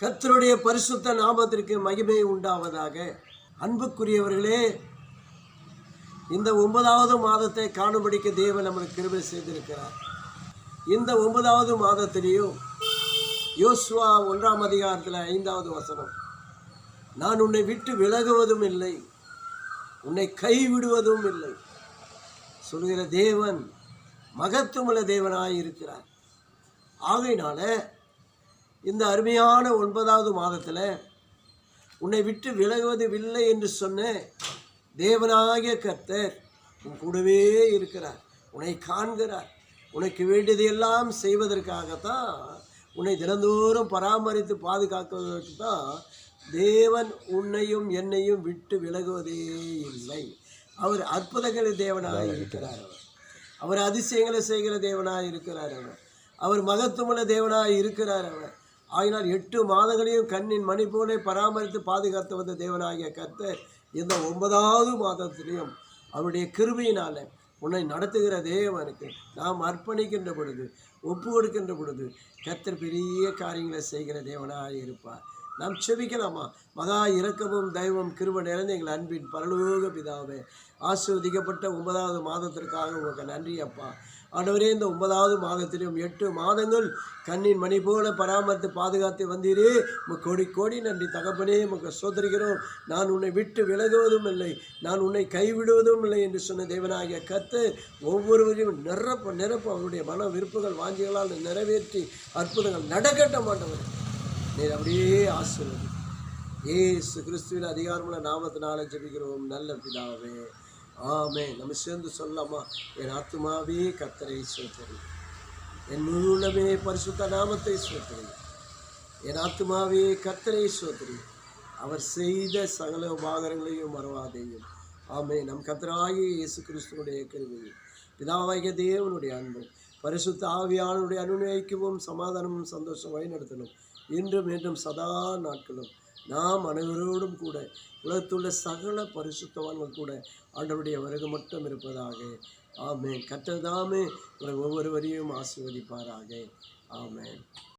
கர்த்தருடைய பரிசுத்த நாமத்திற்கு மகிமை உண்டாவதாக. அன்புக்குரியவர்களே இந்த ஒன்பதாவது மாதத்தை காணும்படிக்கு தேவன் நம்மளுக்கு கிருபை செய்திருக்கிறார். இந்த ஒன்பதாவது மாதத்திலேயும் யோசுவா ஒன்றாம் அதிகாரத்தில் ஐந்தாவது வசனம் நான் உன்னை விட்டு விலகுவதும் இல்லை உன்னை கைவிடுவதும் இல்லை சொல்கிற தேவன் மகத்துவமுள்ள தேவனாய் இருக்கிறார் ஆகையினால இந்த அருமையான ஒன்பதாவது மாதத்தில் உன்னை விட்டு விலகுவது இல்லை என்று சொன்ன தேவனாகிய கர்த்தர் உன் கூடவே இருக்கிறார் உன்னை காண்கிறார். உனக்கு வேண்டியதையெல்லாம் செய்வதற்காகத்தான் உன்னை தினந்தோறும் பராமரித்து பாதுகாக்குவதற்கு தான் தேவன் உன்னையும் என்னையும் விட்டு விலகுவதே இல்லை. அவர் அற்புதங்களை தேவனாக இருக்கிறார் அவர். அவர் அதிசயங்களை செய்கிற தேவனாக இருக்கிறார் அவர். அவர் மகத்துவமுள்ள தேவனாக இருக்கிறார் அவர். ஆகினால் எட்டு மாதங்களையும் கண்ணின் மணி போலே பராமரித்து பாதுகாத்து வந்த தேவனாகிய கர்த்தர் இந்த ஒன்பதாவது மாதத்திலையும் அவருடைய கிருபியினால் உன்னை நடத்துகிற தேவனுக்கு நாம் அர்ப்பணிக்கின்ற பொழுது ஒப்பு கொடுக்கின்ற பொழுது கர்த்தர் பெரிய காரியங்களை செய்கிற தேவனாக இருப்பார். நாம் செபிக்கலாமா? மகா இரக்கமும் தெய்வம் கிருப நிறைந்த எங்கள் அன்பின் பரலோக பிதாவே ஆசிர்வதிக்கப்பட்ட ஒன்பதாவது மாதத்திற்காக உங்களுக்கு நன்றி அப்பா. ஆண்டவரே இந்த ஒன்பதாவது மாதத்திலும் எட்டு மாதங்கள் கண்ணின் மணி போல பராமரித்து பாதுகாத்து வந்தீரே. உமக்கு கோடி கோடி நன்றி. தகப்பனே உமக்கு சோதரிக்கிறோம் நான் உன்னை விட்டு விலகுவதும் இல்லை. நான் உன்னை கைவிடுவதும் இல்லை என்று சொன்ன தேவனாகிய கத்து ஒவ்வொருவரையும் நிரப்ப நிரப்ப அவருடைய மன விருப்புகள் வாஞ்சிகளால் நிறைவேற்றி அற்புதங்கள் நடக்கட்ட மாட்டவர் நீர் அப்படியே ஆசிர்வதி. ஏசு கிறிஸ்துவின் அதிகாரமுள்ள நாமத்தினால ஜெபிக்கிறோம். நல்ல பிதாவே. ஆமே நம்ம சேர்ந்து சொல்லாமா என் ஆத்மாவே கத்தரை சோத்தரி என் முழுமே பரிசுத்த நாமத்தை சோத்தரி என் ஆத்மாவே கத்தரை சோத்தரி அவர் செய்த சகல உபாகரங்களையும் மறவாதேயும். ஆமே நம் கத்தராகிய இயேசு கிறிஸ்துவனுடைய கருவியும் பிதாவாகிய தேவனுடைய அன்பும் பரிசுத்த ஆவியானுடைய அனுநயிக்கவும் சமாதானமும் சந்தோஷம் வழிநடத்தணும். இன்றும் என்றும் சதா நாட்களும் நாம் அனைவரோடும் கூட உலகத்துள்ள சகல பரிசுத்தவான்கள் கூட ஆண்டவருடைய வருகை மட்டும் இருப்பதாக. ஆமென். கற்றதாமே ஒவ்வொருவரையும் ஆசீர்வதிப்பாராக. ஆமேன்.